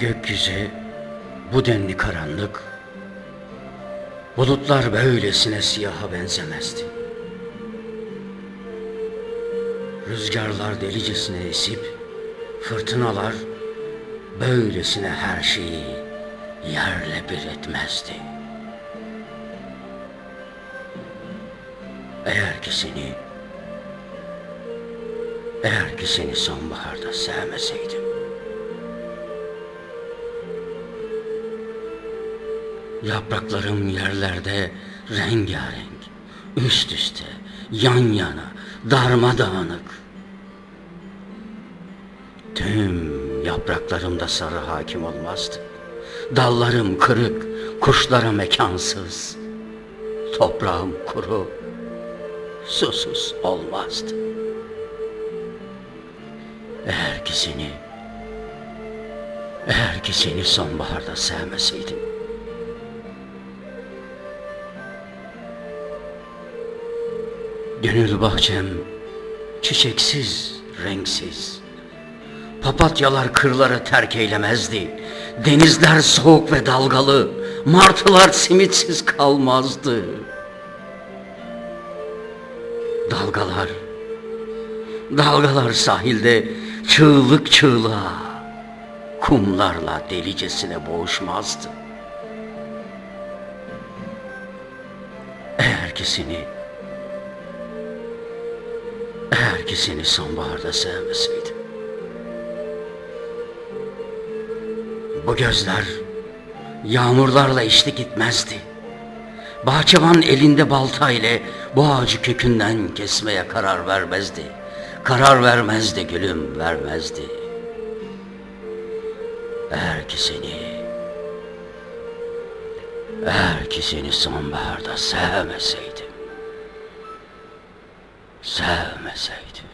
Gökyüzü bu denli karanlık, bulutlar böylesine siyaha benzemezdi. Rüzgarlar delicesine esip, fırtınalar böylesine her şeyi yerle bir etmezdi. Eğer ki seni, eğer ki seni sonbaharda sevmeseydim, Yapraklarım yerlerde rengarenk, üst üste, yan yana, darmadağınık. Tüm yapraklarımda sarı hakim olmazdı. Dallarım kırık, kuşlara mekansız. Toprağım kuru, susuz olmazdı. Eğer ki seni, eğer ki seni sonbaharda sevmeseydim, Gönül bahçem çiçeksiz, renksiz. Papatyalar kırları terk eylemezdi. Denizler soğuk ve dalgalı. Martılar simitsiz kalmazdı. Dalgalar, dalgalar sahilde çığlık çığlığa, kumlarla delicesine boğuşmazdı. Eğer ki seni eğer ki seni sonbaharda sevmeseydim. Bu gözler yağmurlarla eşlik gitmezdi. Bahçıvan elinde balta ile bu ağacı kökünden kesmeye karar vermezdi. Karar vermezdi gülüm vermezdi. Eğer ki seni, eğer ki seni sonbaharda sevmeseydim sevmeseydim.